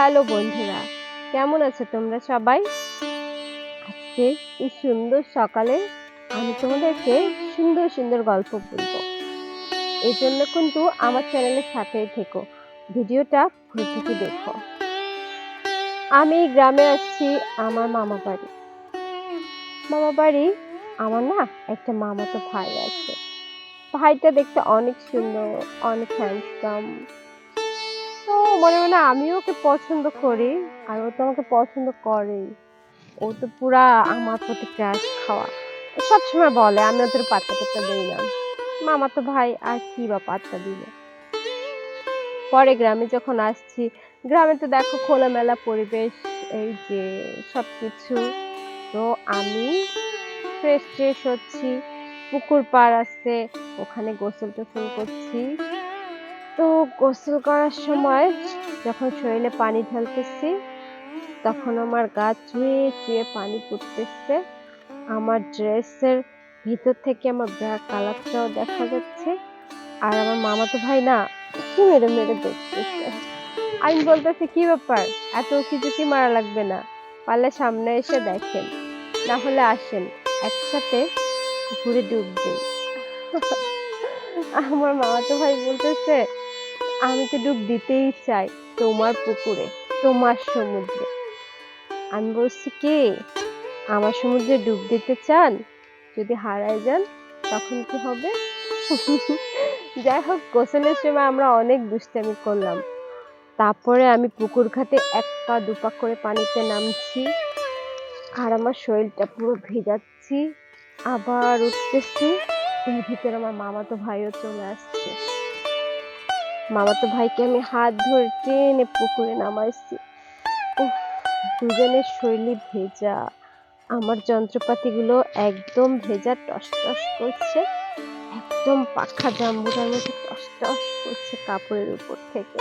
Hello বন্ধুরা, কেমন আছো তোমরা সবাই? আজকে এই সুন্দর সকালে আমি তোমাদেরকে সুন্দর সুন্দর গল্প বলব। এই জন্য কিন্তু আমার চ্যানেলের সাথেই থেকো, ভিডিওটা পুরো থেকে দেখো। আমি গ্রামে আসছি, আমার মামা বাড়ি। মামা বাড়ি, আমার না একটা মামাতো ভাই আছে। ভাইটা দেখতে অনেক সুন্দর, অনেক হ্যান্ডসাম তো মনে মনে আমিও ওকে পছন্দ করি আর ও তো আমাকে পছন্দ করে ও তো পুরা আমার প্রতি ক্রাশ খাওয়া। সবসময় বলে, আমি ওদের পাত্তা টাত্তা দিই না। মামা তো ভাই, আর কি বা পাত্তা দিব? পরে গ্রামে যখন আসছি, গ্রামে তো দেখো খোলামেলা পরিবেশ, এই যে সবকিছু। তো আমি ফ্রেশ ট্রেশ হচ্ছি, পুকুর পাড় আছে, ওখানে গোসল টোসল করছি। তো গোসল করার সময় যখন শরীরে পানি ঢালতেছি, তখন আমার গা চুয়ে চুয়ে পানি পড়তেছে আমার ড্রেসের ভিতর থেকে আমার ব্ল্যাক কালারটাও দেখা যাচ্ছে। আর আমার মামা তো ভাই না কি মেরে মেরে দেখতেছে। আমি বলতেছি, কি ব্যাপার? এত কিছু কি মারা লাগবে না? পারলে সামনে এসে দেখেন, না হলে আসেন, একসাথে পুকুরে ডুব দিই আমার মামা তো ভাই বলতেছে আমি তো ডুব দিতেই চাই তোমার পুকুরে, তোমার সমুদ্রে। আমি বলছি কে? আমার সমুদ্রে ডুব দিতে চান? যদি হারায় যান, তখন কি হবে? যাই হোক, গোসলের সময় আমরা অনেক দুষ্টামি করলাম। তারপরে আমি পুকুর ঘাটে এক পা, দু পা করে পানিতে নামছি। আর আমার শরীরটা পুরো ভেজাচ্ছি। আবার উঠতেছি। এর ভিতরে আমার মামাতো ভাইও চলে আসছে। মামাতো ভাইকে আমি হাত ধরে টেনে পুকুরে নামাইছি। দুজনের শৈলী ভেজা। আমার যন্ত্রপাতিগুলো একদম ভেজা টস টস করছে। একদম পাখা জাম্বুটার টস টস করছে কাপড়ের উপর থেকে।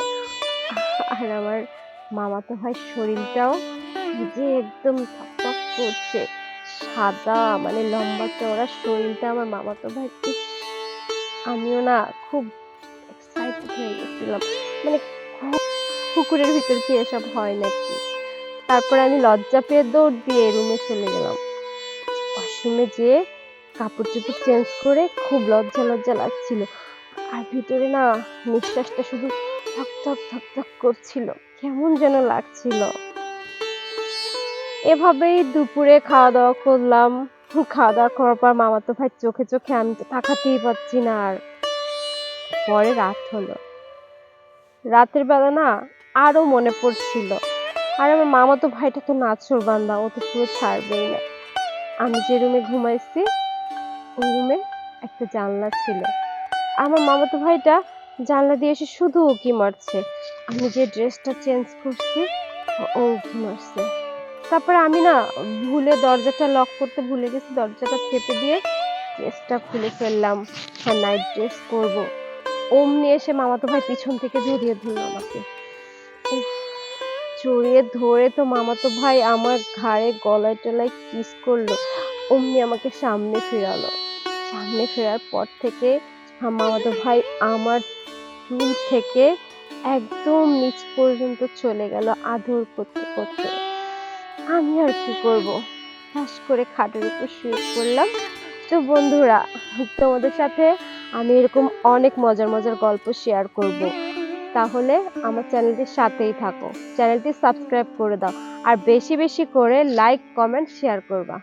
আর আমার মামাতো ভাই শরীরটাও ভিজে একদম থকথক করছে। সাদা মানে লম্বা চওড়া শরীরটা আমার মামাতো ভাই আমিও না খুব হয়ে গেছিলাম। মানে পুকুরের ভিতর কি এসব হয় নাকি? তারপরে আমি লজ্জা পেয়ে দৌড় দিয়ে রুমে চলে গেলাম। ওয়াশরুমে যেয়ে কাপড় চোপড় চেঞ্জ করে খুব লজ্জা লজ্জা লাগছিল। আর ভিতরে না নিঃশ্বাসটা শুধু থক থক থক থক করছিল। কেমন যেন লাগছিল। এভাবেই দুপুরে খাওয়া দাওয়া করলাম। খাওয়া দাওয়া করার পর মামাতো ভাই চোখে চোখে আমি তো তাকাতেই পারছি না আর। পরে রাত হলো। রাতের বেলা না আরও মনে পড়ছিল। আর আমার মামাতো ভাইটা তো নাচর বান্দা, ও তো পুরো ছাড়বেই না। আমি যে রুমে ঘুমাইছি ওই রুমে একটা জানলা ছিল। আমার মামাতো ভাইটা জানলা দিয়ে এসে শুধু উকি মারছে। আমি যে ড্রেসটা চেঞ্জ করছি, ও উকি মারছে। তারপরে আমি না ভুলে দরজাটা লক করতে ভুলে গেছি, দরজাটা চেপে দিয়ে ড্রেসটা খুলে ফেললাম। হ্যাঁ নাইট ড্রেস করব অমনি এসে মামাতো ভাই পিছন থেকে জড়িয়ে ধরলো আমাকে। জড়িয়ে ধরে তো মামাতো ভাই আমার ঘাড়ে গলায় টলায় কিস করল। অমনি আমাকে সামনে ফেরালো। সামনে ফেরার পর থেকে মামাতো ভাই আমার চুল থেকে একদম নিচ পর্যন্ত চলে গেল আদর করতে করতে। আমি আর কি করব? ঠাস করে খাটের উপর শুয়ে পড়লাম। তো বন্ধুরা, তোমাদের সাথে আমি এরকম অনেক মজার মজার গল্প শেয়ার করব। তাহলে আমার চ্যানেলটির সাথেই থাকো। চ্যানেলটি সাবস্ক্রাইব করে দাও। আর বেশি বেশি করে লাইক কমেন্ট শেয়ার করবা।